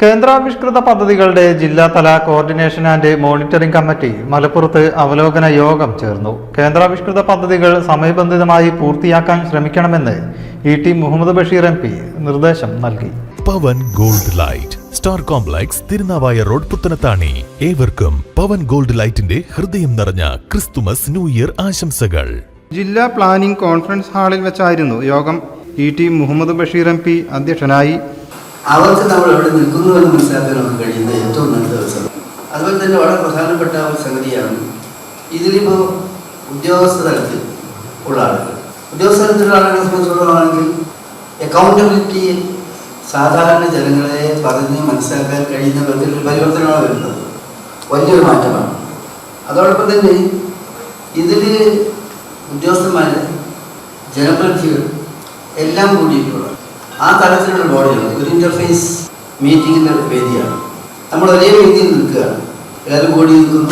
കേന്ദ്രാവിഷ്കൃത പദ്ധതികളുടെ ജില്ലാതല coordination and monitoring committee മലപ്പുറത്ത് അവലോകന യോഗം ചേർന്നു. കേന്ദ്രാവിഷ്കൃത പദ്ധതികൾ സമയബന്ധിതമായി പൂർത്തിയാക്കാൻ ശ്രമിക്കണമെന്ന് E T Muhammad Basheer M P നിർദ്ദേശം നൽകി. Pavan gold light. Star complex Tirunavaya road Puthanathani. ഏവർക്കും പവൻ ഗോൾഡ് ലൈറ്റിന്റെ ഹൃദയം നിറഞ്ഞ ക്രിസ്തുമസ് ന്യൂ ഇയർ ആശംസകൾ. ജില്ലാ പ്ലാനിംഗ് കോൺഫറൻസ് ഹാളിൽ വെച്ചായിരുന്നു യോഗം. E T Muhammad Basheer M P അധ്യക്ഷനായി. അവർക്ക് നമ്മൾ എവിടെ നിൽക്കുന്നു എന്ന് മനസ്സിലാക്കാൻ നമുക്ക് കഴിയുന്ന ഏറ്റവും നല്ല ദിവസം. അതുപോലെ തന്നെ വളരെ പ്രധാനപ്പെട്ട ഒരു സംഗതിയാണ് ഇതിലിപ്പോൾ ഉദ്യോഗസ്ഥ തലത്തിൽ ഉള്ള ആളുകൾ. ഉദ്യോഗസ്ഥ തലത്തിലുള്ള ആളുകളെ സംബന്ധിച്ചിടത്തോളമാണെങ്കിൽ അക്കൗണ്ടബിലിറ്റി സാധാരണ ജനങ്ങളെ പറഞ്ഞ് മനസ്സിലാക്കാൻ കഴിയുന്ന വിധത്തിലൊരു പരിവർത്തനമാണ് വരുന്നത്. വലിയൊരു മാറ്റമാണ്. അതോടൊപ്പം തന്നെ ഇതിൽ ഉദ്യോഗസ്ഥന്മാർ ജനപ്രതിനിധികൾ എല്ലാം കൂടിയിട്ടുള്ള ആ തലത്തിലുള്ള ബോഡിയാണ് ഒരു ഇന്റർഫേസ് മീറ്റിങ്ങിന്റെ വേദിയാണ്. നമ്മൾ ഒരേ വേദിയിൽ നിൽക്കുകയാണ് എല്ലാവരും ബോഡി നിൽക്കുന്നു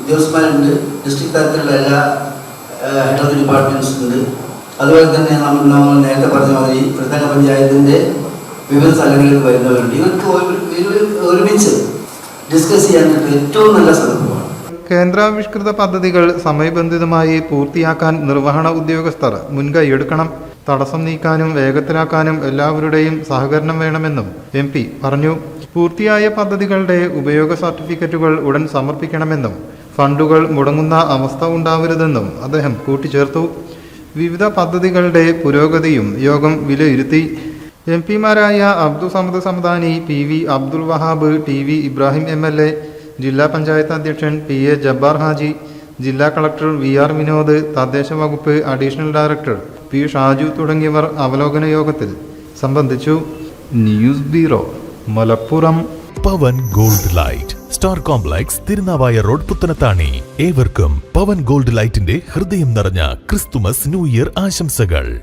ഉദ്യോഗസ്ഥന്മാരുണ്ട്. ഡിസ്ട്രിക്ട് തലത്തിലുള്ള എല്ലാ ഹെഡ് ഓഫ് ഡിപ്പാർട്ട്മെന്റ്സ് ഉണ്ട്. അതുപോലെ തന്നെ നമ്മൾ നമ്മൾ നേരത്തെ പറഞ്ഞ മാതിരി പ്രധാന പഞ്ചായത്തിന്റെ വിവിധ സ്ഥലങ്ങളിൽ വരുന്നവരുണ്ട്. ഇവർക്ക് ഒരു- ഇവർ ഒരുമിച്ച് ഡിസ്കസ് ചെയ്യാൻ ഏറ്റവും നല്ല സന്ദർഭമാണ് കേന്ദ്രാവിഷ്കൃത പദ്ധതികൾ സമയബന്ധിതമായി പൂർത്തിയാക്കാൻ നിർവഹണ ഉദ്യോഗസ്ഥർ മുൻകൈയെടുക്കണം തടസ്സം നീക്കാനും വേഗത്തിലാക്കാനും എല്ലാവരുടെയും സഹകരണം വേണമെന്നും എം പി പറഞ്ഞു. പൂർത്തിയായ പദ്ധതികളുടെ ഉപയോഗ സർട്ടിഫിക്കറ്റുകൾ ഉടൻ സമർപ്പിക്കണമെന്നും ഫണ്ടുകൾ മുടങ്ങുന്ന അവസ്ഥ ഉണ്ടാവരുതെന്നും അദ്ദേഹം കൂട്ടിച്ചേർത്തു. വിവിധ പദ്ധതികളുടെ പുരോഗതിയും യോഗം വിലയിരുത്തി. M പിമാരായ Abdul Samad Samadani P V Abdul Wahab T V Ibrahim M L A ജില്ലാ പഞ്ചായത്ത് അധ്യക്ഷൻ പി എ ജബ്ബാർ ഹാജി ജില്ലാ കളക്ടർ വി ആർ വിനോദ് തദ്ദേശ വകുപ്പ് അഡീഷണൽ ഡയറക്ടർ പി ഷാജു തുടങ്ങിയവർ അവലോകന യോഗത്തിൽ സംബന്ധിച്ചു news bureau Malappuram. Pavan gold light star complex Tirunavaya road Puthanathani. ഏവർക്കും പവൻ ഗോൾഡ് ലൈറ്റിന്റെ ഹൃദയം നിറഞ്ഞ ക്രിസ്തുമസ് ന്യൂ ഇയർ ആശംസകൾ.